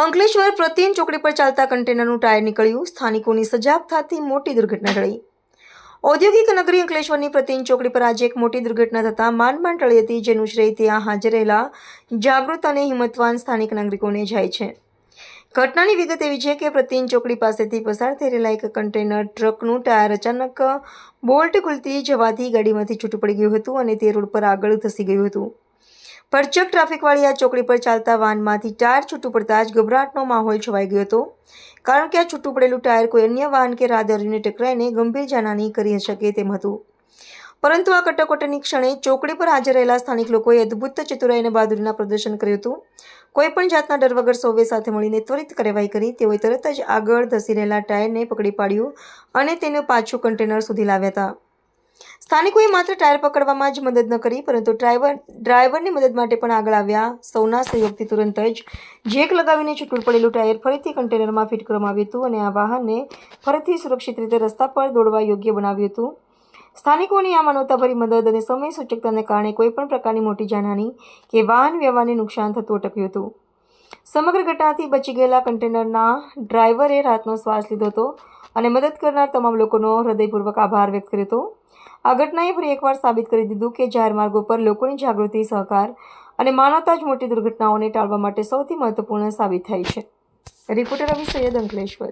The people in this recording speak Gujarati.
અંકલેશ્વર પ્રતિન ચોકડી પર ચાલતા કન્ટેનરનું ટાયર નીકળ્યું. સ્થાનિકોની સજાગ થતી મોટી દુર્ઘટના ટળી. ઔદ્યોગિક નગરી અંકલેશ્વરની પ્રતિન ચોકડી પર આજે એક મોટી દુર્ઘટના થતાં માંડ માંડ ટળી હતી, જેનું શ્રેય ત્યાં હાજર રહેલા જાગૃત અને હિંમતવાન સ્થાનિક નાગરિકોને જાય છે. ઘટનાની વિગત એવી છે કે પ્રતિન ચોકડી પાસેથી પસાર થઈ રહેલા એક કન્ટેનર ટ્રકનું ટાયર અચાનક બોલ્ટ ખુલતી જવાથી ગાડીમાંથી છૂટું પડી ગયું હતું અને તે રોડ પર આગળ ધસી ગયું હતું. ભરચક ટ્રાફિકવાળી આ ચોકડી પર ચાલતા વાહનમાંથી ટાયર છૂટું પડતા જ ગભરાટનો માહોલ છવાઈ ગયો હતો. કારણ કે આ છૂટું પડેલું ટાયર કોઈ અન્ય વાહન કે રાહદારીને ટકરાઈને ગંભીર જાનહાની કરી શકે તેમ હતું. પરંતુ આ કટોકટીની ક્ષણે ચોકડી પર હાજર રહેલા સ્થાનિક લોકોએ અદ્ભુત ચતુરાઈ અને બહાદુરીના પ્રદર્શન કર્યું હતું. કોઈ પણ જાતના ડર વગર સૌએ સાથે મળીને ત્વરિત કાર્યવાહી કરી તેઓએ તરત જ આગળ ધસી રહેલા ટાયરને પકડી પાડ્યું અને તેને પાછું કન્ટેનર સુધી લાવ્યા હતા. સ્થાનિકોએ માત્ર ટાયર પકડવામાં જ મદદ ન કરી, પરંતુ ડ્રાઈવર, ડ્રાઈવરની મદદ માટે પણ આગળ આવ્યા. સૌના સહયોગથી તુરંત જ જેક લગાવીને છૂટું પડેલું ટાયર ફરીથી કન્ટેનરમાં ફિટ કરવામાં આવ્યું હતું અને આ વાહનને ફરીથી સુરક્ષિત રીતે રસ્તા પર દોડવા યોગ્ય બનાવ્યું હતું. સ્થાનિકોની આ માનવતાભરી મદદ અને સમય સૂચકતાને કારણે કોઈપણ પ્રકારની મોટી જાનહાની કે વાહન વ્યવહારને નુકસાન થતું અટક્યું હતું. સમગ્ર ઘટનાથી બચી ગયેલા કન્ટેનરના ડ્રાઈવરે રાતનો શ્વાસ લીધો હતો. અને મદદ કરનાર તમામ લોકોનો હૃદયપૂર્વક આભાર વ્યક્ત કર્યો હતો. આ ઘટનાએ ફરી એકવાર સાબિત કરી દીધું કે જાહેર માર્ગો પર લોકોની જાગૃતિ, સહકાર અને માનવતા જ મોટી દુર્ઘટનાઓને ટાળવા માટે સૌથી મહત્વપૂર્ણ સાબિત થાય છે. રિપોર્ટર રવિ સૈયદ અંકલેશ્વર